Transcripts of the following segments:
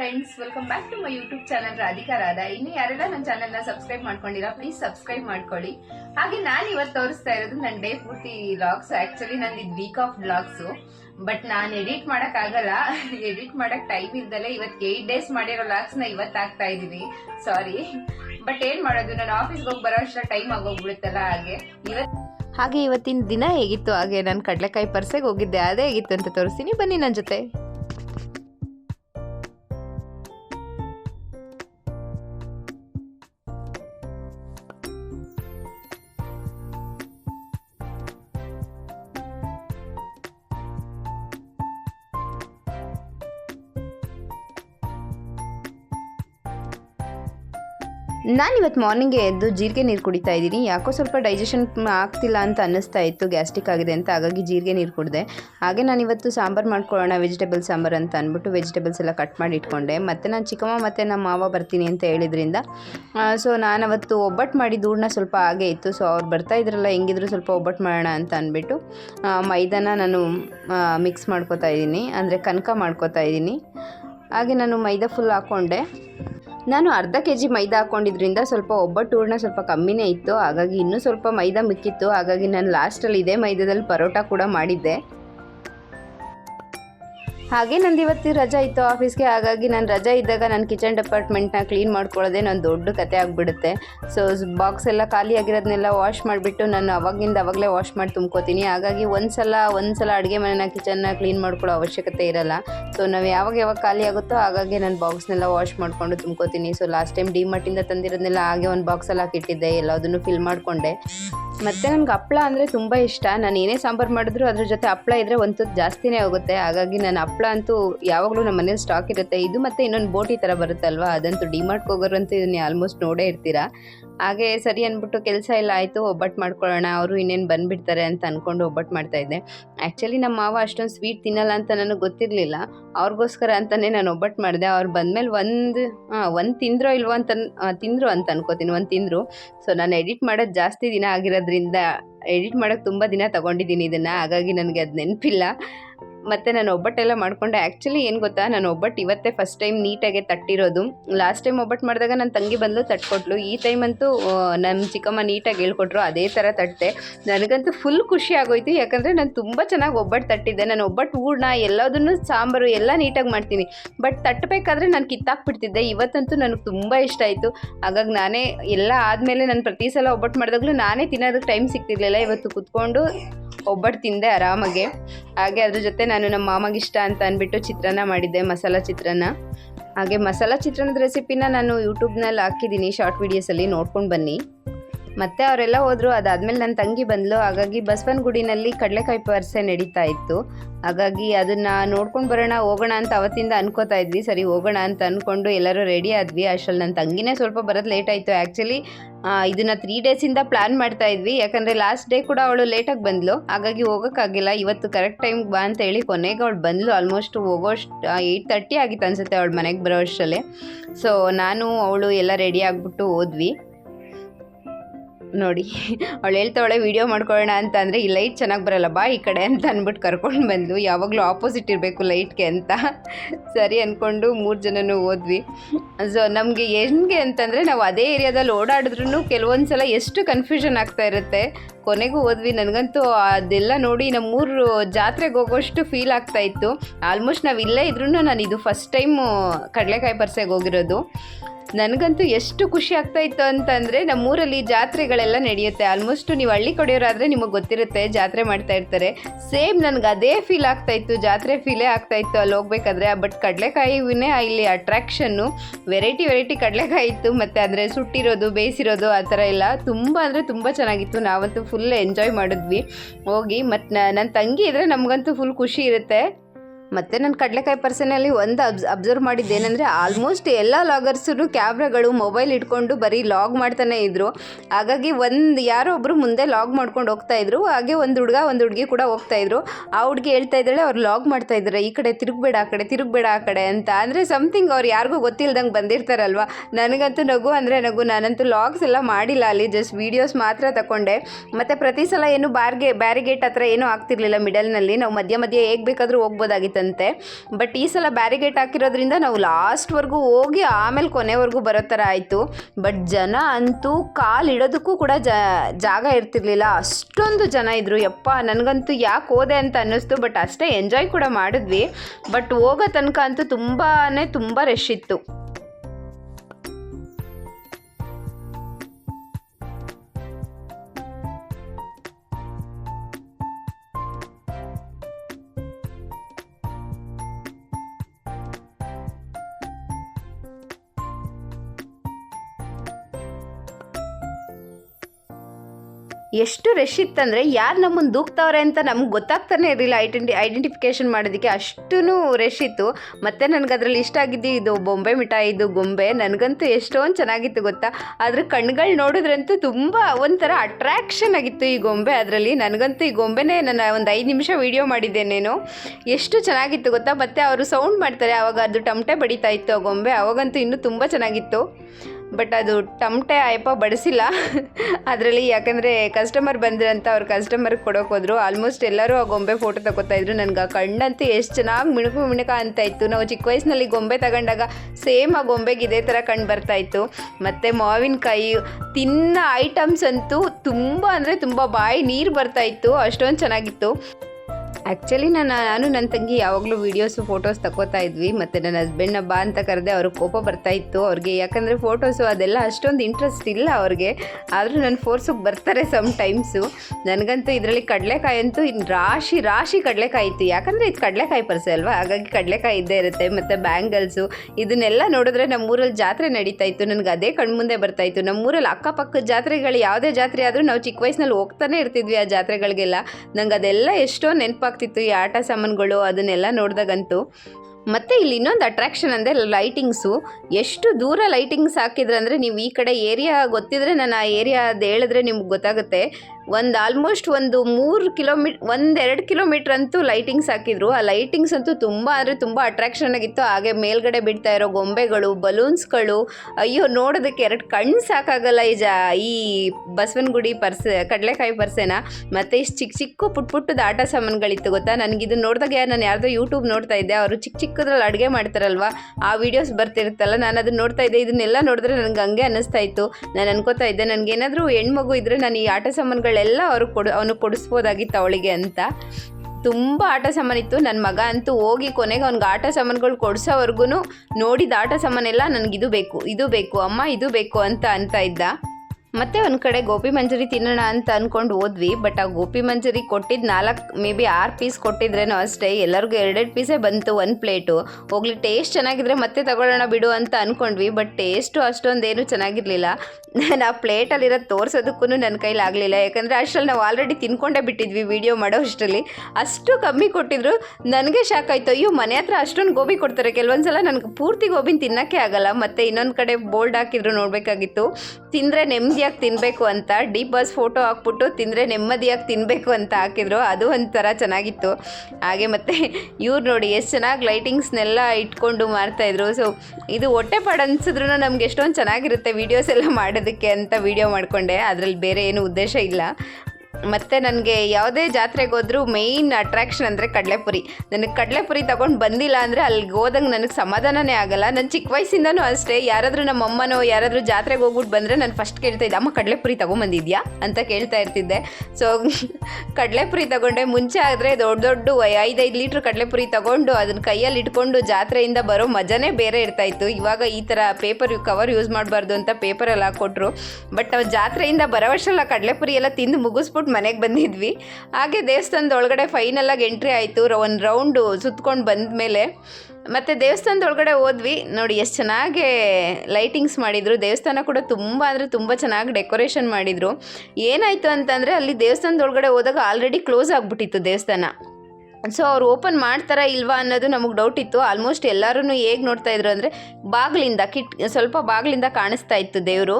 Friends welcome back to my YouTube channel Radhika Radha ಇನ್ನು ಯಾರೆಲ್ಲ ನನ್ನ ಚಾನಲ್ನ ಸಬ್ಸ್ಕ್ರೈಬ್ ಮಾಡ್ಕೊಂಡಿರಾ ಪ್ಲೀಸ್ ಸಬ್ಸ್ಕ್ರೈಬ್ ಮಾಡ್ಕೊಳ್ಳಿ. ಹಾಗೆ ನಾನು ಇವತ್ತು ತೋರಿಸ್ತಾ ಇರೋದು ನನ್ನ ಡೇ ಪೂರ್ತಿ ವ್ಲಾಗ್ಸ್ ಆಕ್ಚುಲಿ ನಂದು ಇದು ವೀಕ್ ಆಫ್ ವ್ಲಾಗ್ಸ್ ಬಟ್ ನಾನು ಎಡಿಟ್ ಮಾಡಕ್ ಆಗಲ್ಲ. ಎಡಿಟ್ ಮಾಡಕ್ ಟೈಮ್ ಇಲ್ದಲೆ ಇವತ್ತು ಏಟ್ ಡೇಸ್ ಮಾಡಿರೋ ವ್ಲಾಗ್ಸ್ನ ಇವತ್ತು ಆಗ್ತಾ ಇದೀನಿ. ಸಾರಿ ಬಟ್ ಏನ್ ಮಾಡೋದು, ನಾನು ಆಫೀಸ್ಗೆ ಹೋಗಿ ಬರೋ ಅಷ್ಟ ಟೈಮ್ ಆಗೋಗ್ಬಿಡುತ್ತಲ್ಲ ಹಾಗೆ. ಇವತ್ತು ಹಾಗೆ ಇವತ್ತಿನ ದಿನ ಹೇಗಿತ್ತು? ಹಾಗೆ ನಾನು ಕಡಲೆಕಾಯಿ ಪರ್ಸೆಗೆ ಹೋಗಿದ್ದೆ, ಅದೇ ಹೇಗಿತ್ತು ಅಂತ ತೋರಿಸ್ತೀನಿ. ಬನ್ನಿ ನನ್ನ ಜೊತೆ. ನಾನು ಇವತ್ತು ಮಾರ್ನಿಂಗ್ ಎದ್ದು ಜೀರಿಗೆ ನೀರು ಕುಡಿತಾ ಇದ್ದೀನಿ. ಯಾಕೋ ಸ್ವಲ್ಪ ಡೈಜೆಷನ್ ಆಗ್ತಿಲ್ಲ ಅಂತ ಅನ್ನಿಸ್ತಾ ಇತ್ತು ಗ್ಯಾಸ್ಟ್ರಿಕ್ ಆಗಿದೆ ಅಂತ. ಹಾಗಾಗಿ ಜೀರಿಗೆ ನೀರು ಕುಡಿದೆ. ಹಾಗೆ ನಾನು ಇವತ್ತು ಸಾಂಬಾರು ಮಾಡ್ಕೊಳ್ಳೋಣ ವೆಜಿಟೇಬಲ್ ಸಾಂಬಾರು ಅಂತ ಅಂದ್ಬಿಟ್ಟು ವೆಜಿಟೇಬಲ್ಸ್ ಎಲ್ಲ ಕಟ್ ಮಾಡಿ ಇಟ್ಕೊಂಡೆ. ಮತ್ತು ನಾನು ಚಿಕ್ಕಮ್ಮ ಮತ್ತು ನಮ್ಮ ಮಾವ ಬರ್ತೀನಿ ಅಂತ ಹೇಳಿದ್ರಿಂದ ಸೊ ನಾನು ಅವತ್ತು ಒಬ್ಬಟ್ಟು ಮಾಡಿ ದೂರನ್ನ ಸ್ವಲ್ಪ ಹಾಗೆ ಇತ್ತು. ಸೊ ಅವ್ರು ಬರ್ತಾ ಇದ್ರಲ್ಲ, ಹೆಂಗಿದ್ರು ಸ್ವಲ್ಪ ಒಬ್ಬಟ್ಟು ಮಾಡೋಣ ಅಂತ ಅಂದ್ಬಿಟ್ಟು ಮೈದಾನ ನಾನು ಮಿಕ್ಸ್ ಮಾಡ್ಕೋತಾ ಇದ್ದೀನಿ. ಅಂದರೆ ಕನಕ ಮಾಡ್ಕೋತಾ ಇದ್ದೀನಿ. ಹಾಗೆ ನಾನು ಮೈದಾ ಫುಲ್ ಹಾಕ್ಕೊಂಡೆ ನಾನು ಅರ್ಧ ಕೆ ಜಿ ಮೈದಾ ಹಾಕ್ಕೊಂಡಿದ್ರಿಂದ ಸ್ವಲ್ಪ ಒಬ್ಬಟ್ಟು ಹೂರ್ಣ ಸ್ವಲ್ಪ ಕಮ್ಮಿನೇ ಇತ್ತು. ಹಾಗಾಗಿ ಇನ್ನೂ ಸ್ವಲ್ಪ ಮೈದಾ ಮಿಕ್ಕಿತ್ತು. ಹಾಗಾಗಿ ನಾನು ಲಾಸ್ಟಲ್ಲಿ ಇದೇ ಮೈದಾದಲ್ಲಿ ಪರೋಟ ಕೂಡ ಮಾಡಿದ್ದೆ. ಹಾಗೆ ನಂದು ಇವತ್ತು ರಜಾ ಇತ್ತು ಆಫೀಸ್ಗೆ, ಹಾಗಾಗಿ ನಾನು ರಜಾ ಇದ್ದಾಗ ನಾನು ಕಿಚನ್ ಡಿಪಾರ್ಟ್ಮೆಂಟ್ನ ಕ್ಲೀನ್ ಮಾಡ್ಕೊಳ್ಳೋದೇ ನನ್ನ ದೊಡ್ಡ ಕತೆ ಆಗಿಬಿಡುತ್ತೆ. ಸೊ ಬಾಕ್ಸ್ ಎಲ್ಲ ಖಾಲಿ ಆಗಿರೋದನ್ನೆಲ್ಲ ವಾಶ್ ಮಾಡಿಬಿಟ್ಟು ನಾನು ಅವಾಗಿಂದ ಅವಾಗಲೇ ವಾಶ್ ಮಾಡಿ ತುಂಬ್ಕೋತೀನಿ. ಹಾಗಾಗಿ ಒಂದು ಸಲ ಒಂದು ಸಲ ಅಡುಗೆ ಮನೆನ ಕಿಚನ್ನ ಕ್ಲೀನ್ ಮಾಡ್ಕೊಳ್ಳೋ ಅವಶ್ಯಕತೆ ಇರಲ್ಲ. ಸೊ ನಾವು ಯಾವಾಗ ಯಾವಾಗ ಖಾಲಿ ಆಗುತ್ತೋ ಹಾಗಾಗಿ ನಾನು ಬಾಕ್ಸ್ನೆಲ್ಲ ವಾಶ್ ಮಾಡಿಕೊಂಡು ತುಂಬ್ಕೋತೀನಿ. ಸೊ ಲಾಸ್ಟ್ ಟೈಮ್ ಡಿಮಾರ್ಟಿಂದ ತಂದಿರೋದನ್ನೆಲ್ಲ ಹಾಗೆ ಒಂದು ಬಾಕ್ಸಲ್ಲಿ ಹಾಕಿಟ್ಟಿದ್ದೆ. ಎಲ್ಲದನ್ನು ಫಿಲ್ ಮಾಡಿಕೊಂಡೆ. ಮತ್ತು ನನಗೆ ಹಪ್ಳ ಅಂದ್ರೆ ತುಂಬಾ ಇಷ್ಟ. ನಾನು ಏನೇ ಸಾಂಬಾರ್ ಮಾಡಿದ್ರು ಅದ್ರ ಜೊತೆ ಹಪ್ಳ ಇದ್ರೆ ಒಂದು ಜಾಸ್ತಿನೇ ಹೋಗುತ್ತೆ. ಹಾಗಾಗಿ ನಾನು ಹಪ್ಳ ಅಂತೂ ಯಾವಾಗಲೂ ನಮ್ಮ ಮನೇಲಿ ಸ್ಟಾಕ್ ಇರುತ್ತೆ. ಇದು ಮತ್ತೆ ಇನ್ನೊಂದು ಬೋಟಿ ಥರ ಬರುತ್ತಲ್ವ? ಅದಂತೂ ಡಿಮಾರ್ಟ್ಗೆ ಹೋಗೋರಂತೂ ಇದನ್ನ ಆಲ್ಮೋಸ್ಟ್ ನೋಡೇ ಇರ್ತೀರಾ? ಹಾಗೆ ಸರಿ ಅಂದ್ಬಿಟ್ಟು ಕೆಲಸ ಎಲ್ಲ ಆಯಿತು ಒಬ್ಬಟ್ಟು ಮಾಡ್ಕೊಳ್ಳೋಣ, ಅವರು ಇನ್ನೇನು ಬಂದುಬಿಡ್ತಾರೆ ಅಂತ ಅಂದ್ಕೊಂಡು ಒಬ್ಬಟ್ಟು ಮಾಡ್ತಾಯಿದ್ದೆ ಆ್ಯಕ್ಚುಲಿ ನಮ್ಮ ಮಾವ ಅಷ್ಟೊಂದು ಸ್ವೀಟ್ ತಿನ್ನಲ್ಲ ಅಂತ ನನಗೆ ಗೊತ್ತಿರಲಿಲ್ಲ. ಅವ್ರಿಗೋಸ್ಕರ ಅಂತಲೇ ನಾನು ಒಬ್ಬಟ್ಟು ಮಾಡಿದೆ. ಅವ್ರು ಬಂದಮೇಲೆ ಒಂದು, ಹಾಂ, ಒಂದು ತಿಂದ್ರೋ ಇಲ್ವೋ ಅಂತ ತಿಂದರು ಅಂತ ಅನ್ಕೋತೀನಿ, ಒಂದು ತಿಂದರು. ಸೊ ನಾನು ಎಡಿಟ್ ಮಾಡೋದು ಜಾಸ್ತಿ ದಿನ ಆಗಿರೋದ್ರಿಂದ ಎಡಿಟ್ ಮಾಡೋಕ್ಕೆ ತುಂಬ ದಿನ ತೊಗೊಂಡಿದ್ದೀನಿ ಇದನ್ನು. ಹಾಗಾಗಿ ನನಗೆ ಅದು ನೆನಪಿಲ್ಲ. ಮತ್ತು ನಾನು ಒಬ್ಬಟ್ಟೆಲ್ಲ ಮಾಡಿಕೊಂಡೆ. ಆ್ಯಕ್ಚುಲಿ ಏನು ಗೊತ್ತಾ, ನಾನು ಒಬ್ಬಟ್ಟು ಇವತ್ತೇ ಫಸ್ಟ್ ಟೈಮ್ ನೀಟಾಗೆ ತಟ್ಟಿರೋದು. ಲಾಸ್ಟ್ ಟೈಮ್ ಒಬ್ಬಟ್ಟು ಮಾಡಿದಾಗ ನನ್ನ ತಂಗಿ ಬಂದು ತಟ್ಕೊಟ್ಲು. ಈ ಟೈಮ್ ಅಂತೂ ನಮ್ಮ ಚಿಕ್ಕಮ್ಮ ನೀಟಾಗಿ ಹೇಳ್ಕೊಟ್ರು, ಅದೇ ಥರ ತಟ್ಟೆ. ನನಗಂತೂ ಫುಲ್ ಖುಷಿ ಆಗೋಯ್ತು. ಯಾಕಂದರೆ ನಾನು ತುಂಬ ಚೆನ್ನಾಗಿ ಒಬ್ಬಟ್ಟು ತಟ್ಟಿದ್ದೆ. ನಾನು ಒಬ್ಬಟ್ಟು ಹೂರ್ಣ, ಎಲ್ಲದನ್ನು ಸಾಂಬಾರು, ಎಲ್ಲ ನೀಟಾಗಿ ಮಾಡ್ತೀನಿ. ಬಟ್ ತಟ್ಟಬೇಕಾದ್ರೆ ನಾನು ಕಿತ್ತಾಕ್ಬಿಡ್ತಿದ್ದೆ. ಇವತ್ತಂತೂ ನನಗೆ ತುಂಬ ಇಷ್ಟ ಆಯಿತು. ಹಾಗಾಗಿ ನಾನೇ, ಎಲ್ಲ ಆದಮೇಲೆ ನಾನು ಪ್ರತಿ ಸಲ ಒಬ್ಬಟ್ಟು ಮಾಡಿದಾಗಲೂ ನಾನೇ ತಿನ್ನೋದಕ್ಕೆ ಟೈಮ್ ಸಿಗ್ತಿರ್ಲಿಲ್ಲ. ಇವತ್ತು ಕುತ್ಕೊಂಡು ಒಬ್ಬಟ್ಟು ತಿಂದೆ ಆರಾಮಾಗೆ. ಹಾಗೆ ಅದ್ರ ಜೊತೆ ನಾನು ನಮ್ಮ ಮಾಮಗೆ ಇಷ್ಟ ಅಂತ ಅಂದ್ಬಿಟ್ಟು ಚಿತ್ರಾನ್ನ ಮಾಡಿದ್ದೆ, ಮಸಾಲ ಚಿತ್ರಾನ್ನ. ಹಾಗೆ ಮಸಾಲ ಚಿತ್ರಾನ್ನದ ರೆಸಿಪಿನ ನಾನು ಯೂಟ್ಯೂಬ್ನಲ್ಲಿ ಹಾಕಿದ್ದೀನಿ, ಶಾರ್ಟ್ ವೀಡಿಯೋಸಲ್ಲಿ ನೋಡ್ಕೊಂಡು ಬನ್ನಿ. ಮತ್ತೆ ಅವರೆಲ್ಲ ಹೋದರು, ಅದಾದಮೇಲೆ ನನ್ನ ತಂಗಿ ಬಂದಳು ಹಾಗಾಗಿ ಬಸವನಗುಡಿನಲ್ಲಿ ಕಡಲೆಕಾಯಿ ಪರ್ಸೆ ನಡೀತಾ ಇತ್ತು. ಹಾಗಾಗಿ ಅದನ್ನು ನೋಡ್ಕೊಂಡು ಬರೋಣ, ಹೋಗೋಣ ಅಂತ ಅವತ್ತಿಂದ ಅನ್ಕೋತಾ ಇದ್ವಿ. ಸರಿ, ಹೋಗೋಣ ಅಂತ ಅಂದ್ಕೊಂಡು ಎಲ್ಲರೂ ರೆಡಿ ಆದ್ವಿ. ಅಷ್ಟರಲ್ಲಿ ನನ್ನ ತಂಗಿನೇ ಸ್ವಲ್ಪ ಬರೋದು ಲೇಟ್ ಆಯಿತು. ಆ್ಯಕ್ಚುಲಿ ಇದನ್ನು ತ್ರೀ ಡೇಸಿಂದ ಪ್ಲ್ಯಾನ್ ಮಾಡ್ತಾ ಇದ್ವಿ. ಯಾಕಂದರೆ ಲಾಸ್ಟ್ ಡೇ ಕೂಡ ಅವಳು ಲೇಟಾಗಿ ಬಂದಳು ಹಾಗಾಗಿ ಹೋಗೋಕ್ಕಾಗಿಲ್ಲ. ಇವತ್ತು ಕರೆಕ್ಟ್ ಟೈಮ್ಗೆ ಬಾ ಅಂತ ಹೇಳಿ ಕೊನೆಗೆ ಅವಳು ಬಂದಳು ಆಲ್ಮೋಸ್ಟ್ ಹೋಗೋಷ್ಟು ಏಯ್ಟ್ ತರ್ಟಿ ಆಗಿತ್ತು ಅನಿಸುತ್ತೆ ಅವಳು ಮನೆಗೆ ಬರೋ ಅಷ್ಟರಲ್ಲೇ. ಸೊ ನಾನು, ಅವಳು ಎಲ್ಲ ರೆಡಿ ಆಗಿಬಿಟ್ಟು ಹೋದ್ವಿ. ನೋಡಿ, ಅವಳು ಹೇಳ್ತಾವಳೆ ವೀಡಿಯೋ ಮಾಡ್ಕೊಳ್ಳೋಣ ಅಂತ ಅಂದರೆ ಈ ಲೈಟ್ ಚೆನ್ನಾಗಿ ಬರಲ್ಲ, ಬಾ ಈ ಕಡೆ ಅಂತ ಅಂದ್ಬಿಟ್ಟು ಕರ್ಕೊಂಡು ಬಂದು ಯಾವಾಗಲೂ ಆಪೋಸಿಟ್ ಇರಬೇಕು ಲೈಟ್ಗೆ ಅಂತ. ಸರಿ ಅಂದ್ಕೊಂಡು ಮೂರು ಜನನೂ ಹೋದ್ವಿ. ಸೊ ನಮಗೆ ಹೆಂಗೆ ಅಂತಂದರೆ ನಾವು ಅದೇ ಏರಿಯಾದಲ್ಲಿ ಓಡಾಡಿದ್ರೂ ಕೆಲವೊಂದು ಸಲ ಎಷ್ಟು ಕನ್ಫ್ಯೂಷನ್ ಆಗ್ತಾ ಇರುತ್ತೆ. ಕೊನೆಗೂ ಹೋದ್ವಿ. ನನಗಂತೂ ಅದೆಲ್ಲ ನೋಡಿ ನಮ್ಮೂರು ಜಾತ್ರೆಗೆ ಹೋಗೋಷ್ಟು ಫೀಲ್ ಆಗ್ತಾ ಇತ್ತು. ಆಲ್ಮೋಸ್ಟ್ ನಾವು ಇಲ್ಲೇ ಇದ್ರೂ ನಾನು ಇದು ಫಸ್ಟ್ ಟೈಮು ಕಡಲೆಕಾಯಿ ಪರ್ಸೆಗೆ ಹೋಗಿರೋದು. ನನಗಂತೂ ಎಷ್ಟು ಖುಷಿ ಆಗ್ತಾ ಇತ್ತು ಅಂತಂದರೆ ನಮ್ಮೂರಲ್ಲಿ ಜಾತ್ರೆಗಳೆಲ್ಲ ನಡೆಯುತ್ತೆ. ಆಲ್ಮೋಸ್ಟ್ ನೀವು ಹಳ್ಳಿ ಕಡೆಯವರಾದರೆ ನಿಮಗೆ ಗೊತ್ತಿರುತ್ತೆ ಜಾತ್ರೆ ಮಾಡ್ತಾ ಇರ್ತಾರೆ. ಸೇಮ್ ನನಗೆ ಅದೇ ಫೀಲ್ ಆಗ್ತಾ ಇತ್ತು. ಜಾತ್ರೆ ಫೀಲೇ ಆಗ್ತಾ ಇತ್ತು. ಅಲ್ಲಿ ಹೋಗ್ಬೇಕಾದ್ರೆ ಬಟ್ ಕಡಲೆಕಾಯಿನೇ ಇಲ್ಲಿ ಅಟ್ರಾಕ್ಷನ್ನು ವೆರೈಟಿ ವೆರೈಟಿ ಕಡಲೆಕಾಯಿ ಇತ್ತು. ಮತ್ತು ಅಂದರೆ ಸುಟ್ಟಿರೋದು, ಬೇಯಿಸಿರೋದು ಆ ಥರ ಎಲ್ಲ ತುಂಬ ಅಂದರೆ ತುಂಬ ಚೆನ್ನಾಗಿತ್ತು. ನಾವಂತೂ ಫುಲ್ ಎಂಜಾಯ್ ಮಾಡಿದ್ವಿ. ಹೋಗಿ ಮತ್ತು ನನ್ನ ತಂಗಿ ಇದ್ದರೆ ನಮಗಂತೂ ಫುಲ್ ಖುಷಿ ಇರುತ್ತೆ. ಮತ್ತು ನಾನು ಕಡಲೆಕಾಯಿ ಪರ್ಸನಲ್ಲಿ ಒಂದು ಅಬ್ಸ್, ಅಬ್ಸರ್ವ್ ಮಾಡಿದ್ದೇನೆಂದರೆ ಆಲ್ಮೋಸ್ಟ್ ಎಲ್ಲ ಲಾಗರ್ಸರು ಕ್ಯಾಮ್ರಾಗಳು ಮೊಬೈಲ್ ಇಟ್ಕೊಂಡು ಬರೀ ಲಾಗ್ ಮಾಡ್ತಾನೆ ಇದ್ದರು ಹಾಗಾಗಿ ಒಂದು ಯಾರೋ ಒಬ್ಬರು ಮುಂದೆ ಲಾಗ್ ಮಾಡ್ಕೊಂಡು ಹೋಗ್ತಾ ಇದ್ರು. ಹಾಗೆ ಒಂದು ಹುಡುಗ ಒಂದು ಹುಡುಗಿ ಕೂಡ ಹೋಗ್ತಾ ಇದ್ರು. ಆ ಹುಡುಗಿ ಹೇಳ್ತಾ ಇದ್ದಾಳೆ, ಅವ್ರು ಲಾಗ್ ಮಾಡ್ತಾ ಇದ್ದಾರೆ. ಈ ಕಡೆ ತಿರುಗಬೇಡ, ಆ ಕಡೆ ತಿರುಗಬೇಡ, ಆ ಕಡೆ ಅಂತ. ಅಂದರೆ ಸಮಥಿಂಗ್ ಅವ್ರು ಯಾರಿಗೂ ಗೊತ್ತಿಲ್ದಂಗೆ ಬಂದಿರ್ತಾರಲ್ವ? ನನಗಂತೂ ನಗು ಅಂದರೆ ನಗು. ನಾನಂತೂ ಲಾಗ್ಸ್ ಎಲ್ಲ ಮಾಡಿಲ್ಲ ಅಲ್ಲಿ ಜಸ್ಟ್ ವೀಡಿಯೋಸ್ ಮಾತ್ರ ತಗೊಂಡೆ ಮತ್ತು ಪ್ರತಿ ಸಲ ಏನು ಬಾರ್ಗೆ ಬ್ಯಾರಿಗೇಟ್ ಹತ್ರ ಏನೂ ಆಗ್ತಿರ್ಲಿಲ್ಲ ಮಿಡಲ್ನಲ್ಲಿ ನಾವು ಮಧ್ಯ ಮಧ್ಯೆ ಹೇಗೆ ಬೇಕಾದರೂ ಹೋಗ್ಬೋದಾಗಿತ್ತು. ಇರುತ್ತಂತೆ. ಬಟ್ ಈ ಸಲ ಬ್ಯಾರಿಗೇಟ್ ಹಾಕಿರೋದ್ರಿಂದ ನಾವು ಲಾಸ್ಟ್ವರೆಗೂ ಹೋಗಿ ಆಮೇಲೆ ಕೊನೆವರೆಗೂ ಬರೋ ಥರ ಆಯಿತು. ಬಟ್ ಜನ ಅಂತೂ ಕಾಲಿಡೋದಕ್ಕೂ ಕೂಡ ಜ, ಜಾಗ ಇರ್ತಿರ್ಲಿಲ್ಲ. ಅಷ್ಟೊಂದು ಜನ ಇದ್ದರು ಯಪ್ಪ, ನನಗಂತೂ ಯಾಕೆ ಹೋದೆ ಅಂತ ಅನ್ನಿಸ್ತು. ಬಟ್ ಅಷ್ಟೇ ಎಂಜಾಯ್ ಕೂಡ ಮಾಡಿದ್ವಿ. ಬಟ್ ಹೋಗೋ ತನಕ ಅಂತೂ ತುಂಬಾ ತುಂಬ ರಶ್ ಇತ್ತು. ಎಷ್ಟು ರಶ್ ಇತ್ತಂದರೆ ಯಾರು ನಮ್ಮನ್ನು ದೂಕ್ತವ್ರೆ ಅಂತ ನಮ್ಗೆ ಗೊತ್ತಾಗ್ತಾನೆ ಇರಲಿಲ್ಲ. ಐಡೆಂಟಿ ಐಡೆಂಟಿಫಿಕೇಷನ್ ಮಾಡೋದಕ್ಕೆ ಅಷ್ಟೂ ರಶ್ ಇತ್ತು. ಮತ್ತು ನನಗೆ ಅದರಲ್ಲಿ ಇಷ್ಟ ಆಗಿದ್ದು ಇದು ಬೊಂಬೆ ಮಿಠಾಯಿ, ಇದು ಗೊಂಬೆ. ನನಗಂತೂ ಎಷ್ಟೊಂದು ಚೆನ್ನಾಗಿತ್ತು ಗೊತ್ತಾ? ಆದರೆ ಕಣ್ಗಳು ನೋಡಿದ್ರಂತೂ ತುಂಬ ಒಂಥರ ಅಟ್ರ್ಯಾಕ್ಷನ್ ಆಗಿತ್ತು ಈ ಗೊಂಬೆ ಅದರಲ್ಲಿ. ನನಗಂತೂ ಈ ಗೊಂಬೆನೇ ನಾನು ಒಂದು ಐದು ನಿಮಿಷ ವೀಡಿಯೋ ಮಾಡಿದ್ದೇನೇನೋ. ಎಷ್ಟು ಚೆನ್ನಾಗಿತ್ತು ಗೊತ್ತಾ? ಮತ್ತು ಅವರು ಸೌಂಡ್ ಮಾಡ್ತಾರೆ. ಆವಾಗ ಅದು ಟಮಟೆ ಬಡಿತಾ ಇತ್ತು ಆ ಗೊಂಬೆ. ಅವಾಗಂತೂ ಇನ್ನೂ ತುಂಬ ಚೆನ್ನಾಗಿತ್ತು. ಬಟ್ ಅದು ಟಮಟೆ ಆಯಪ್ಪ ಬಡಿಸಿಲ್ಲ. ಅದರಲ್ಲಿ ಯಾಕಂದರೆ ಕಸ್ಟಮರ್ ಬಂದ್ರೆ ಅಂತ ಅವ್ರು ಕಸ್ಟಮರ್ಗೆ ಕೊಡೋಕೆ ಹೋದ್ರು. ಆಲ್ಮೋಸ್ಟ್ ಎಲ್ಲರೂ ಆ ಗೊಂಬೆ ಫೋಟೋ ತಗೋತಾ ಇದ್ರು. ನನಗೆ ಆ ಕಣ್ಣಂತೂ ಎಷ್ಟು ಚೆನ್ನಾಗಿ ಮಿಣುಕು ಮಿಣುಕ ಅಂತ ಇತ್ತು. ನಾವು ಚಿಕ್ಕ ವಯಸ್ಸಿನಲ್ಲಿ ಗೊಂಬೆ ತಗೊಂಡಾಗ ಸೇಮ್ ಆ ಗೊಂಬೆಗೆ ಇದೇ ಥರ ಕಂಡು ಬರ್ತಾ ಇತ್ತು. ಮತ್ತು ಮಾವಿನಕಾಯಿ, ತಿನ್ನ ಐಟಮ್ಸ್ ಅಂತೂ ತುಂಬ ಅಂದರೆ ತುಂಬ ಬಾಯಿ ನೀರು ಬರ್ತಾ ಇತ್ತು. ಅಷ್ಟೊಂದು ಚೆನ್ನಾಗಿತ್ತು. ಆ್ಯಕ್ಚುಲಿ ನಾನು ನಾನು ನನ್ನ ತಂಗಿ ಯಾವಾಗಲೂ ವೀಡಿಯೋಸು ಫೋಟೋಸ್ ತಗೋತಾ ಇದ್ವಿ. ಮತ್ತು ನನ್ನ ಹಸ್ಬೆಂಡ್ನ ಬಾ ಅಂತ ಕರೆದೆ ಅವ್ರಿಗೆ ಕೋಪ ಬರ್ತಾ ಇತ್ತು. ಅವ್ರಿಗೆ ಯಾಕಂದರೆ ಫೋಟೋಸು ಅದೆಲ್ಲ ಅಷ್ಟೊಂದು ಇಂಟ್ರೆಸ್ಟ್ ಇಲ್ಲ ಅವ್ರಿಗೆ. ಆದರೂ ನನ್ನ ಫೋರ್ಸಿಗೆ ಬರ್ತಾರೆ ಸಮ್ ಟೈಮ್ಸು ನನಗಂತೂ ಇದರಲ್ಲಿ ಕಡಲೆಕಾಯಿ ಅಂತೂ ರಾಶಿ ರಾಶಿ ಕಡಲೆಕಾಯಿ ಇತ್ತು. ಯಾಕಂದರೆ ಇದು ಕಡಲೆಕಾಯಿ ಪರ್ಸೆ ಅಲ್ವಾ? ಹಾಗಾಗಿ ಕಡಲೆಕಾಯಿ ಇದ್ದೇ ಇರುತ್ತೆ. ಮತ್ತು ಬ್ಯಾಂಗಲ್ಸು ಇದನ್ನೆಲ್ಲ ನೋಡಿದ್ರೆ ನಮ್ಮೂರಲ್ಲಿ ಜಾತ್ರೆ ನಡೀತಾ ಇತ್ತು. ನನಗೆ ಅದೇ ಕಣ್ಮುಂದೆ ಬರ್ತಾ ಇತ್ತು. ನಮ್ಮೂರಲ್ಲಿ ಅಕ್ಕಪಕ್ಕದ ಜಾತ್ರೆಗಳು ಯಾವುದೇ ಜಾತ್ರೆ ಆದರೂ ನಾವು ಚಿಕ್ಕ ವಯಸ್ಸಿನಲ್ಲಿ ಹೋಗ್ತಾನೆ ಇರ್ತಿದ್ವಿ ಆ ಜಾತ್ರೆಗಳಿಗೆಲ್ಲ. ನಂಗೆ ಅದೆಲ್ಲ ಎಷ್ಟೋ ನೆನಪಾಗ್ತಿತ್ತು ಈ ಆಟ ಸಾಮಾನುಗಳು ಅದನ್ನೆಲ್ಲ ನೋಡಿದಾಗಂತೂ. ಮತ್ತು ಇಲ್ಲಿ ಇನ್ನೊಂದು ಅಟ್ರಾಕ್ಷನ್ ಅಂದರೆ ಲೈಟಿಂಗ್ಸು ಎಷ್ಟು ದೂರ ಲೈಟಿಂಗ್ಸ್ ಹಾಕಿದ್ರೆ ಅಂದರೆ ನೀವು ಈ ಕಡೆ ಏರಿಯಾ ಗೊತ್ತಿದ್ರೆ ನಾನು ಆ ಏರಿಯಾ ಅದು ಹೇಳಿದ್ರೆ ನಿಮ್ಗೆ ಗೊತ್ತಾಗುತ್ತೆ. ಒಂದು ಆಲ್ಮೋಸ್ಟ್ ಒಂದು ಮೂರು ಕಿಲೋಮೀಟ್ ಒಂದೆರಡು ಕಿಲೋಮೀಟ್ರ್ ಅಂತೂ ಲೈಟಿಂಗ್ಸ್ ಹಾಕಿದ್ರು. ಆ ಲೈಟಿಂಗ್ಸ್ ಅಂತೂ ತುಂಬ ಅಂದರೆ ತುಂಬ ಅಟ್ರಾಕ್ಷನ್ ಆಗಿತ್ತು. ಹಾಗೆ ಮೇಲ್ಗಡೆ ಬಿಡ್ತಾ ಇರೋ ಗೊಂಬೆಗಳು ಬಲೂನ್ಸ್ಗಳು ಅಯ್ಯೋ, ನೋಡೋದಕ್ಕೆ ಎರಡು ಕಣ್ಣು ಸಾಕಾಗಲ್ಲ ಈ ಈ ಬಸವನಗುಡಿ ಪರ್ಸೆ, ಕಡಲೆಕಾಯಿ ಪರ್ಸೆನ. ಮತ್ತು ಇಷ್ಟು ಚಿಕ್ಕ ಚಿಕ್ಕ ಪುಟ್ ಪುಟ್ಟದ ಆಟ ಸಾಮಾನುಗಳಿತ್ತು ಗೊತ್ತಾ? ನನಗೆ ಇದನ್ನು ನೋಡಿದಾಗ ನಾನು ಯಾರ್ದೋ ಯೂಟ್ಯೂಬ್ ನೋಡ್ತಾ ಇದ್ದೆ. ಅವರು ಚಿಕ್ಕ ಚಿಕ್ಕದ್ರಲ್ಲಿ ಅಡುಗೆ ಮಾಡ್ತಾರಲ್ವ? ಆ ವಿಡಿಯೋಸ್ ಬರ್ತಿರುತ್ತಲ್ಲ. ನಾನು ಅದನ್ನ ನೋಡ್ತಾ ಇದ್ದೆ. ಇದನ್ನೆಲ್ಲ ನೋಡಿದ್ರೆ ನನಗೆ ಹಂಗೆ ಅನ್ನಿಸ್ತಾ ಇತ್ತು. ನಾನು ಅನ್ಕೋತಾ ಇದ್ದೆ. ನನಗೇನಾದರೂ ಹೆಣ್ಮಗು ಇದ್ದರೆ ನಾನು ಈ ಆಟ ಸಾಮಾನುಗಳೆಲ್ಲ ಅವರು ಕೊಡು, ಅವನು ಕೊಡಿಸ್ಬೋದಾಗಿತ್ತು ಅವಳಿಗೆ ಅಂತ. ತುಂಬ ಆಟ ಸಾಮಾನಿತ್ತು ನನ್ನ ಮಗ ಅಂತೂ ಹೋಗಿ ಕೊನೆಗೆ ಅವ್ನಿಗೆ ಆಟ ಸಾಮಾನುಗಳು ಕೊಡಿಸೋವರೆಗೂ ನೋಡಿದ ಆಟ ಸಾಮಾನೆಲ್ಲ ನನಗಿದು ಬೇಕು, ಇದು ಬೇಕು, ಅಮ್ಮ ಇದು ಬೇಕು ಅಂತ ಅಂತ ಇದ್ದ. ಮತ್ತೆ ಒಂದು ಕಡೆ ಗೋಪಿ ಮಂಜರಿ ತಿನ್ನೋಣ ಅಂತ ಅಂದ್ಕೊಂಡು ಹೋದ್ವಿ ಬಟ್ ಆ ಗೋಪಿ ಮಂಜರಿ ಕೊಟ್ಟಿದ್ ನಾಲ್ಕು ಮೇ ಬಿ ಆರು ಪೀಸ್ ಕೊಟ್ಟಿದ್ರೇನೋ ಅಷ್ಟೇ, ಎಲ್ಲರಿಗೂ ಎರಡೆರಡು ಪೀಸೇ ಬಂತು ಒಂದು ಪ್ಲೇಟು ಹೋಗ್ಲಿ ಟೇಸ್ಟ್ ಚೆನ್ನಾಗಿದ್ರೆ ಮತ್ತೆ ತಗೊಳ್ಳೋಣ ಬಿಡು ಅಂತ ಅಂದ್ಕೊಂಡ್ವಿ ಬಟ್ ಟೇಸ್ಟು ಅಷ್ಟೊಂದೇನು ಚೆನ್ನಾಗಿರಲಿಲ್ಲ. ನಾನು ಆ ಪ್ಲೇಟಲ್ಲಿರೋದು ತೋರಿಸೋದಕ್ಕೂ ನನ್ನ ಕೈಲಿ ಆಗಲಿಲ್ಲ, ಯಾಕಂದರೆ ಅಷ್ಟರಲ್ಲಿ ನಾವು ಆಲ್ರೆಡಿ ತಿನ್ಕೊಂಡೇ ಬಿಟ್ಟಿದ್ವಿ ವಿಡಿಯೋ ಮಾಡೋ ಅಷ್ಟರಲ್ಲಿ. ಅಷ್ಟು ಕಮ್ಮಿ ಕೊಟ್ಟಿದ್ರು, ನನಗೆ ಶಾಕ್ ಆಯಿತು, ಅಯ್ಯೋ, ಮನೆ ಹತ್ರ ಅಷ್ಟೊಂದು ಗೋಬಿ ಕೊಡ್ತಾರೆ ಕೆಲವೊಂದು ಸಲ ನನಗೆ ಪೂರ್ತಿ ಗೋಬಿನ ತಿನ್ನೋಕ್ಕೆ ಆಗಲ್ಲ, ಮತ್ತೆ ಇನ್ನೊಂದು ಕಡೆ ಬೋಲ್ಡ್ ಹಾಕಿದ್ರು ನೋಡಬೇಕಾಗಿತ್ತು. ತಿಂದರೆ ನೆಮ್ಮದಿಯಾಗಿ ತಿನ್ನಬೇಕು ಅಂತ ಡೀಪ್ ಬಸ್ ಫೋಟೋ ಹಾಕ್ಬಿಟ್ಟು ತಿಂದರೆ ನೆಮ್ಮದಿಯಾಗಿ ತಿನ್ನಬೇಕು ಅಂತ ಹಾಕಿದ್ರು. ಅದು ಒಂಥರ ಚೆನ್ನಾಗಿತ್ತು. ಹಾಗೆ ಮತ್ತು ಇವ್ರು ನೋಡಿ ಎಷ್ಟು ಚೆನ್ನಾಗಿ ಲೈಟಿಂಗ್ಸ್ನೆಲ್ಲ ಇಟ್ಕೊಂಡು ಮಾಡ್ತಾಯಿದ್ರು ಸೊ ಇದು ಹೊಟ್ಟೆಪಾಡು ಅನ್ಸಿದ್ರು ನಮ್ಗೆ ಎಷ್ಟೊಂದು ಚೆನ್ನಾಗಿರುತ್ತೆ ವೀಡಿಯೋಸ್ ಎಲ್ಲ ಮಾಡೋದಕ್ಕೆ ಅಂತ ವೀಡಿಯೋ ಮಾಡಿಕೊಂಡೆ. ಅದರಲ್ಲಿ ಬೇರೆ ಏನು ಉದ್ದೇಶ ಇಲ್ಲ. ಮತ್ತು ನನಗೆ ಯಾವುದೇ ಜಾತ್ರೆಗೆ ಹೋದರೂ ಮೇಯ್ನ್ ಅಟ್ರಾಕ್ಷನ್ ಅಂದರೆ ಕಡಲೆಪುರಿ. ನನಗೆ ಕಡಲೆಪುರಿ ತೊಗೊಂಡು ಬಂದಿಲ್ಲ ಅಂದರೆ ಅಲ್ಲಿಗೆ ಹೋದಂಗೆ ನನಗೆ ಸಮಾಧಾನನೇ ಆಗಲ್ಲ. ನನ್ನ ಚಿಕ್ಕ ವಯಸ್ಸಿಂದನೂ ಅಷ್ಟೇ. ಯಾರಾದರೂ ನಮ್ಮ ಅಮ್ಮನೋ, ಯಾರಾದರೂ ಜಾತ್ರೆಗೆ ಹೋಗ್ಬಿಟ್ಟು ಬಂದರೆ ನಾನು ಫಸ್ಟ್ ಕೇಳ್ತಾ ಇದ್ದೆ, ಅಮ್ಮ, ಕಡಲೆಪುರಿ ತೊಗೊಂಬಂದಿದ್ಯಾ? ಅಂತ ಕೇಳ್ತಾ ಇರ್ತಿದ್ದೆ. ಸೊ ಕಡಲೆಪುರಿ ತೊಗೊಂಡೆ. ಮುಂಚೆ ಆದರೆ ದೊಡ್ಡ ದೊಡ್ಡ ಐದೈದು ಲೀಟ್ರ್ ಕಡಲೆಪುರಿ ತೊಗೊಂಡು ಅದನ್ನ ಕೈಯಲ್ಲಿ ಇಟ್ಕೊಂಡು ಜಾತ್ರೆಯಿಂದ ಬರೋ ಮಜಾನೇ ಬೇರೆ ಇರ್ತಾಯಿತ್ತು ಇವಾಗ ಈ ಥರ ಪೇಪರ್ ಕವರ್ ಯೂಸ್ ಮಾಡಬಾರ್ದು ಅಂತ ಪೇಪರಲ್ಲಿ ಹಾಕ್ಕೊಟ್ರು ಬಟ್ ನಾವು ಜಾತ್ರೆಯಿಂದ ಬರೋ ವರ್ಷಲ್ಲ ಕಡಲೆಪುರಿ ಎಲ್ಲ ತಿಂದು ಮುಗಿಸ್ಬಿಟ್ಟು ಮನೆಗೆ ಬಂದಿದ್ವಿ. ಹಾಗೆ ದೇವಸ್ಥಾನದ ಒಳಗಡೆ ಫೈನಲಾಗಿ ಎಂಟ್ರಿ ಆಯಿತು. ಒಂದು ರೌಂಡು ಸುತ್ಕೊಂಡು ಬಂದ ಮೇಲೆ ಮತ್ತು ದೇವಸ್ಥಾನದ ಒಳಗಡೆ ಹೋದ್ವಿ. ನೋಡಿ ಎಷ್ಟು ಚೆನ್ನಾಗಿ ಲೈಟಿಂಗ್ಸ್ ಮಾಡಿದರು. ದೇವಸ್ಥಾನ ಕೂಡ ತುಂಬ ಅಂದರೆ ತುಂಬ ಚೆನ್ನಾಗಿ ಡೆಕೋರೇಷನ್ ಮಾಡಿದರು. ಏನಾಯಿತು ಅಂತಂದರೆ ಅಲ್ಲಿ ದೇವಸ್ಥಾನದ ಒಳಗಡೆ ಹೋದಾಗ ಆಲ್ರೆಡಿ ಕ್ಲೋಸ್ ಆಗಿಬಿಟ್ಟಿತ್ತು ದೇವಸ್ಥಾನ. ಸೊ ಅವ್ರು ಓಪನ್ ಮಾಡ್ತಾರಾ ಇಲ್ವಾ ಅನ್ನೋದು ನಮಗೆ ಡೌಟ್ ಇತ್ತು. ಆಲ್ಮೋಸ್ಟ್ ಎಲ್ಲರೂ ಹೇಗೆ ನೋಡ್ತಾ ಇದ್ರು ಅಂದರೆ ಬಾಗಿಲಿಂದ, ಕಿಟ್, ಸ್ವಲ್ಪ ಬಾಗಿಲಿಂದ ಕಾಣಿಸ್ತಾ ಇತ್ತು ದೇವರು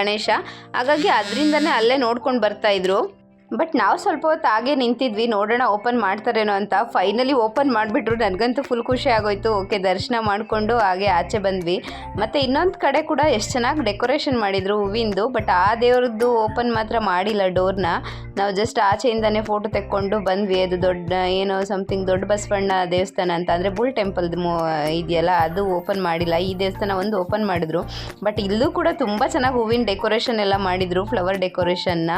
ಗಣೇಶ. ಹಾಗಾಗಿ ಅದರಿಂದನೇ ಅಲ್ಲೇ ನೋಡ್ಕೊಂಡು ಬರ್ತಾ ಇದ್ರು. ಬಟ್ ನಾವು ಸ್ವಲ್ಪ ಹೊತ್ತು ಹಾಗೆ ನಿಂತಿದ್ವಿ, ನೋಡೋಣ ಓಪನ್ ಮಾಡ್ತಾರೇನೋ ಅಂತ. ಫೈನಲಿ ಓಪನ್ ಮಾಡಿಬಿಟ್ರು, ನನಗಂತೂ ಫುಲ್ ಖುಷಿ ಆಗೋಯ್ತು. ಓಕೆ ದರ್ಶನ ಮಾಡಿಕೊಂಡು ಹಾಗೆ ಆಚೆ ಬಂದ್ವಿ. ಮತ್ತು ಇನ್ನೊಂದು ಕಡೆ ಕೂಡ ಎಷ್ಟು ಚೆನ್ನಾಗಿ ಡೆಕೋರೇಷನ್ ಮಾಡಿದರು ಹೂವಿಂದು. ಬಟ್ ಆ ದೇವ್ರದ್ದು ಓಪನ್ ಮಾತ್ರ ಮಾಡಿಲ್ಲ ಡೋರ್ನ. ನಾವು ಜಸ್ಟ್ ಆಚೆಯಿಂದನೇ ಫೋಟೋ ತೆಕ್ಕೊಂಡು ಬಂದ್ವಿ. ಅದು ದೊಡ್ಡ, ಏನೋ ಸಮಥಿಂಗ್ ದೊಡ್ಡ ಬಸವಣ್ಣ ದೇವಸ್ಥಾನ ಅಂತ. ಅಂದರೆ ಬುಲ್ ಟೆಂಪಲ್ದು ಮೋ, ಇದೆಯಲ್ಲ, ಅದು ಓಪನ್ ಮಾಡಿಲ್ಲ. ಈ ದೇವಸ್ಥಾನ ಒಂದು ಓಪನ್ ಮಾಡಿದ್ರು. ಬಟ್ ಇಲ್ಲೂ ಕೂಡ ತುಂಬ ಚೆನ್ನಾಗಿ ಹೂವಿನ ಡೆಕೋರೇಷನ್ ಎಲ್ಲ ಮಾಡಿದರು ಫ್ಲವರ್ ಡೆಕೋರೇಷನ್ನ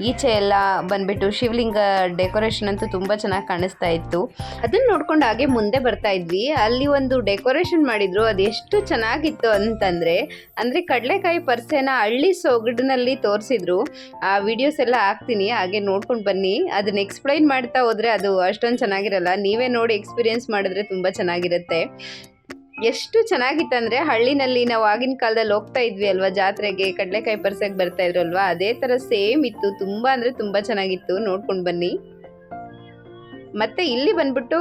ಈಚೆ ಎಲ್ಲ ಬಂದ್ಬಿಟ್ಟು ಶಿವಲಿಂಗ ಡೆಕೋರೇಷನ್ ಅಂತೂ ತುಂಬ ಚೆನ್ನಾಗಿ ಕಾಣಿಸ್ತಾ ಇತ್ತು. ಅದನ್ನ ನೋಡ್ಕೊಂಡು ಹಾಗೆ ಮುಂದೆ ಬರ್ತಾ ಇದ್ವಿ. ಅಲ್ಲಿ ಒಂದು ಡೆಕೋರೇಷನ್ ಮಾಡಿದ್ರು. ಅದು ಎಷ್ಟು ಚೆನ್ನಾಗಿತ್ತು ಅಂತಂದ್ರೆ, ಅಂದ್ರೆ ಕಡಲೆಕಾಯಿ ಪರ್ಸೆನ ಹಳ್ಳಿ ಸೊಗಡಿನಲ್ಲಿ ತೋರಿಸಿದ್ರು. ಆ ವಿಡಿಯೋಸ್ ಎಲ್ಲ ಹಾಕ್ತೀನಿ. ಹಾಗೆ ನೋಡ್ಕೊಂಡು ಬನ್ನಿ. ಅದನ್ನ ಎಕ್ಸ್ಪ್ಲೈನ್ ಮಾಡ್ತಾ ಹೋದ್ರೆ ಅದು ಅಷ್ಟೊಂದು ಚೆನ್ನಾಗಿರಲ್ಲ. ನೀವೇ ನೋಡಿ ಎಕ್ಸ್ಪೀರಿಯನ್ಸ್ ಮಾಡಿದ್ರೆ ತುಂಬ ಚೆನ್ನಾಗಿರುತ್ತೆ. ಎಷ್ಟು ಚೆನ್ನಾಗಿತ್ತಂದ್ರೆ ಹಳ್ಳಿನಲ್ಲಿ ನಾವು ಆಗಿನ ಕಾಲದಲ್ಲಿ ಹೋಗ್ತಾ ಇದ್ವಿ ಅಲ್ವಾ? ಜಾತ್ರೆಗೆ ಕಡಲೆಕಾಯಿ ಪರ್ಸಕ್ಕೆ ಬರ್ತಾ ಇದ್ರು ಅಲ್ವಾ? ಅದೇ ಥರ ಸೇಮ್ ಇತ್ತು. ತುಂಬ ಅಂದರೆ ತುಂಬ ಚೆನ್ನಾಗಿತ್ತು. ನೋಡ್ಕೊಂಡು ಬನ್ನಿ. ಮತ್ತೆ ಇಲ್ಲಿ ಬಂದ್ಬಿಟ್ಟು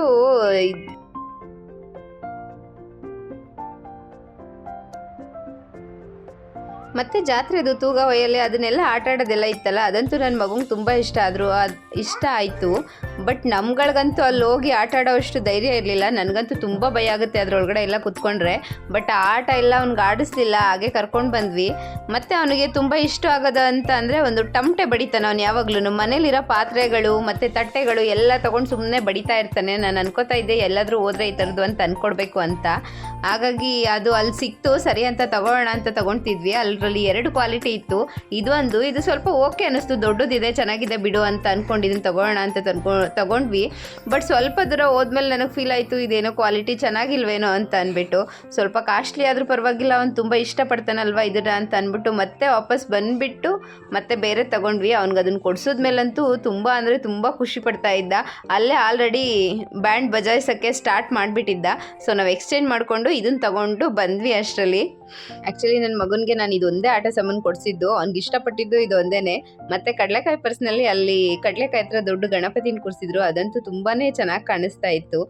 ಮತ್ತೆ ಜಾತ್ರೆದು ತೂಗ ಒಯ್ಯಲೆ ಅದನ್ನೆಲ್ಲ ಆಟ ಆಡೋದೆಲ್ಲ ಇತ್ತಲ್ಲ? ಅದಂತೂ ನನ್ನ ಮಗಂಗೆ ತುಂಬ ಇಷ್ಟ ಆದರೂ. ಅದು ಇಷ್ಟ ಆಯಿತು. ಬಟ್ ನಮ್ಗಳಿಗಂತೂ ಅಲ್ಲಿ ಹೋಗಿ ಆಟ ಆಡೋವಷ್ಟು ಧೈರ್ಯ ಇರಲಿಲ್ಲ. ನನಗಂತೂ ತುಂಬ ಭಯ ಆಗುತ್ತೆ ಅದರೊಳಗಡೆ ಎಲ್ಲ ಕುತ್ಕೊಂಡ್ರೆ. ಬಟ್ ಆ ಆಟ ಎಲ್ಲ ಅವ್ನಿಗೆ ಆಡಿಸ್ಲಿಲ್ಲ. ಹಾಗೆ ಕರ್ಕೊಂಡು ಬಂದ್ವಿ. ಮತ್ತು ಅವನಿಗೆ ತುಂಬ ಇಷ್ಟ ಆಗೋದು ಅಂತ ಅಂದರೆ ಒಂದು ಟಮಟೆ ಬಡಿತಾನೆ ಅವ್ನು ಯಾವಾಗಲೂ ಮನೇಲಿರೋ ಪಾತ್ರೆಗಳು ಮತ್ತು ತಟ್ಟೆಗಳು ಎಲ್ಲ ತೊಗೊಂಡು ಸುಮ್ಮನೆ ಬಡಿತಾ ಇರ್ತಾನೆ. ನಾನು ಅನ್ಕೋತಾ ಇದ್ದೆ, ಎಲ್ಲಾದರೂ ಹೋದ್ರೆ ಈ ಥರದ್ದು ಅಂತ ಅಂದ್ಕೊಡ್ಬೇಕು ಅಂತ. ಹಾಗಾಗಿ ಅದು ಅಲ್ಲಿ ಸಿಕ್ತು. ಸರಿ ಅಂತ ತಗೊಳ್ಳೋಣ ಅಂತ ತಗೊಳ್ತಿದ್ವಿ ಅಲ್ಲರಲ್ಲಿ ಎರಡು ಕ್ವಾಲಿಟಿ ಇತ್ತು. ಇದೊಂದು ಇದು ಸ್ವಲ್ಪ ಓಕೆ ಅನ್ನಿಸ್ತು ದೊಡ್ಡದಿದೆ, ಚೆನ್ನಾಗಿದೆ ಬಿಡು ಅಂತ ಅಂದ್ಕೊಂಡಿದ್ದೀನಿ ತಗೊಳ್ಳೋಣ ಅಂತ ತಂದ್ಕೊ ತಗೊಂಡ್ವಿ. ಬಟ್ ಸ್ವಲ್ಪ ದೂರ ಹೋದ್ಮೇಲೆ ನನಗೆ ಫೀಲ್ ಆಯಿತು, ಇದೇನೋ ಕ್ವಾಲಿಟಿ ಚೆನ್ನಾಗಿಲ್ವೇನೋ ಅಂತ ಅಂದ್ಬಿಟ್ಟು ಸ್ವಲ್ಪ ಕಾಸ್ಟ್ಲಿ ಆದರೂ ಪರವಾಗಿಲ್ಲ, ಅವ್ನು ತುಂಬ ಇಷ್ಟಪಡ್ತಾನಲ್ವ ಇದರ ಅಂತ ಅಂದ್ಬಿಟ್ಟು ಮತ್ತೆ ವಾಪಸ್ ಬಂದುಬಿಟ್ಟು ಮತ್ತೆ ಬೇರೆ ತಗೊಂಡ್ವಿ. ಅವ್ನಿಗೆ ಅದನ್ನು ಕೊಡ್ಸಿದ್ಮೇಲಂತೂ ತುಂಬ ಅಂದರೆ ತುಂಬ ಖುಷಿ ಪಡ್ತಾ ಇದ್ದ. ಅಲ್ಲೇ ಆಲ್ರೆಡಿ ಬ್ಯಾಂಡ್ ಬಜಾಯಿಸೋಕ್ಕೆ ಸ್ಟಾರ್ಟ್ ಮಾಡಿಬಿಟ್ಟಿದ್ದ. ಸೊ ನಾವು ಎಕ್ಸ್ಚೇಂಜ್ ಮಾಡಿಕೊಂಡು ಇದನ್ನು ತಗೊಂಡು ಬಂದ್ವಿ ಅಷ್ಟರಲ್ಲಿ. ಆ್ಯಕ್ಚುಲಿ ನನ್ನ ಮಗನಿಗೆ ನಾನು ಇದೊಂದೇ ಆಟ ಸಾಮಾನು ಕೊಡಿಸಿದ್ದು. ಅವ್ನಿಗೆ ಇಷ್ಟಪಟ್ಟಿದ್ದು ಒಂದೇನೆ ಮತ್ತೆ ಕಡಲೆಕಾಯಿ ಪರ್ಸ್ನಲ್ಲಿ ಅಲ್ಲಿ ಕಡಲೆಕಾಯಿ ಹತ್ರ ದೊಡ್ಡ ಗಣಪತಿನ ಕೊಡಿಸಿದ್ರು. ಅದಂತೂ ತುಂಬಾ ಚೆನ್ನಾಗಿ ಕಾಣಿಸ್ತಾ ಇತ್ತು.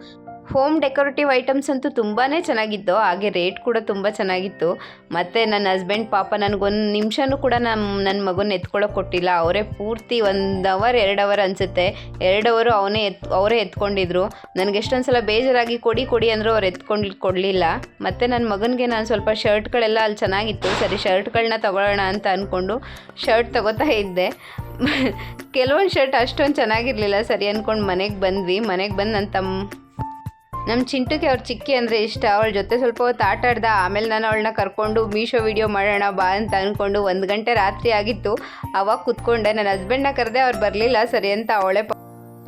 ಹೋಮ್ ಡೆಕೋರೇಟಿವ್ ಐಟಮ್ಸ್ ಅಂತೂ ತುಂಬಾ ಚೆನ್ನಾಗಿತ್ತು, ಹಾಗೆ ರೇಟ್ ಕೂಡ ತುಂಬ ಚೆನ್ನಾಗಿತ್ತು. ಮತ್ತು ನನ್ನ ಹಸ್ಬೆಂಡ್ ಪಾಪ ನನಗೊಂದು ನಿಮಿಷನೂ ಕೂಡ ನಮ್ಮ ನನ್ನ ಮಗನ ಎತ್ಕೊಳ್ಳೋಕೆ ಕೊಟ್ಟಿಲ್ಲ. ಅವರೇ ಪೂರ್ತಿ ಒಂದು ಅವರ್ ಎರಡು ಅವರ್ ಅನಿಸುತ್ತೆ. ಎರಡು ಅವರು ಅವನೇ ಎತ್, ಅವರೇ ಎತ್ಕೊಂಡಿದ್ರು. ನನಗೆ ಎಷ್ಟೊಂದು ಸಲ ಬೇಜಾರಾಗಿ ಕೊಡಿ ಕೊಡಿ ಅಂದರೂ ಅವ್ರು ಎತ್ಕೊಂಡು ಕೊಡಲಿಲ್ಲ. ಮತ್ತು ನನ್ನ ಮಗನಿಗೆ ನಾನು ಸ್ವಲ್ಪ ಶರ್ಟ್ಗಳೆಲ್ಲ ಅಲ್ಲಿ ಚೆನ್ನಾಗಿತ್ತು. ಸರಿ ಶರ್ಟ್ಗಳನ್ನ ತೊಗೊಳ್ಳೋಣ ಅಂತ ಅಂದ್ಕೊಂಡು ಶರ್ಟ್ ತೊಗೋತಾ ಇದ್ದೆ. ಕೆಲವೊಂದು ಶರ್ಟ್ ಅಷ್ಟೊಂದು ಚೆನ್ನಾಗಿರಲಿಲ್ಲ. ಸರಿ ಅಂದ್ಕೊಂಡು ಮನೆಗೆ ಬಂದ್ವಿ. ಮನೆಗೆ ಬಂದು ನನ್ನ ತಮ್ಮ ನಮ್ಮ ಚಿಂಟುಗೆ ಅವ್ರ ಚಿಕ್ಕಿ ಅಂದರೆ ಇಷ್ಟ. ಅವಳ ಜೊತೆ ಸ್ವಲ್ಪ ಹೊತ್ತು ಆಟ ಆಡ್ದ. ಆಮೇಲೆ ನಾನು ಅವಳನ್ನ ಕರ್ಕೊಂಡು ಮೀಶೋ ವಿಡಿಯೋ ಮಾಡೋಣ ಬಾ ಅಂತ ಅಂದ್ಕೊಂಡು ಒಂದು ಗಂಟೆ ರಾತ್ರಿ ಆಗಿತ್ತು. ಅವಾಗ ಕುತ್ಕೊಂಡೆ. ನನ್ನ ಹಸ್ಬೆಂಡ್ನ ಕರೆದೆ ಅವ್ರು ಬರಲಿಲ್ಲ. ಸರಿ ಅಂತ ಅವಳೆ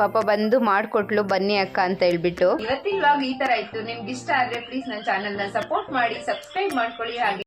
ಪಾಪ ಬಂದು ಮಾಡಿಕೊಟ್ಲು. ಬನ್ನಿ ಅಕ್ಕ ಅಂತ ಹೇಳ್ಬಿಟ್ಟು. ಇವತ್ತಿನ ವ್ಲಾಗ್ ಈ ತರ ಇತ್ತು. ನಿಮ್ಗೆ ಇಷ್ಟ ಆದ್ರೆ ಪ್ಲೀಸ್ ನನ್ನ ಚಾನಲ್ನ ಸಪೋರ್ಟ್ ಮಾಡಿ ಸಬ್ಸ್ಕ್ರೈಬ್ ಮಾಡ್ಕೊಳ್ಳಿ ಹಾಗೆ.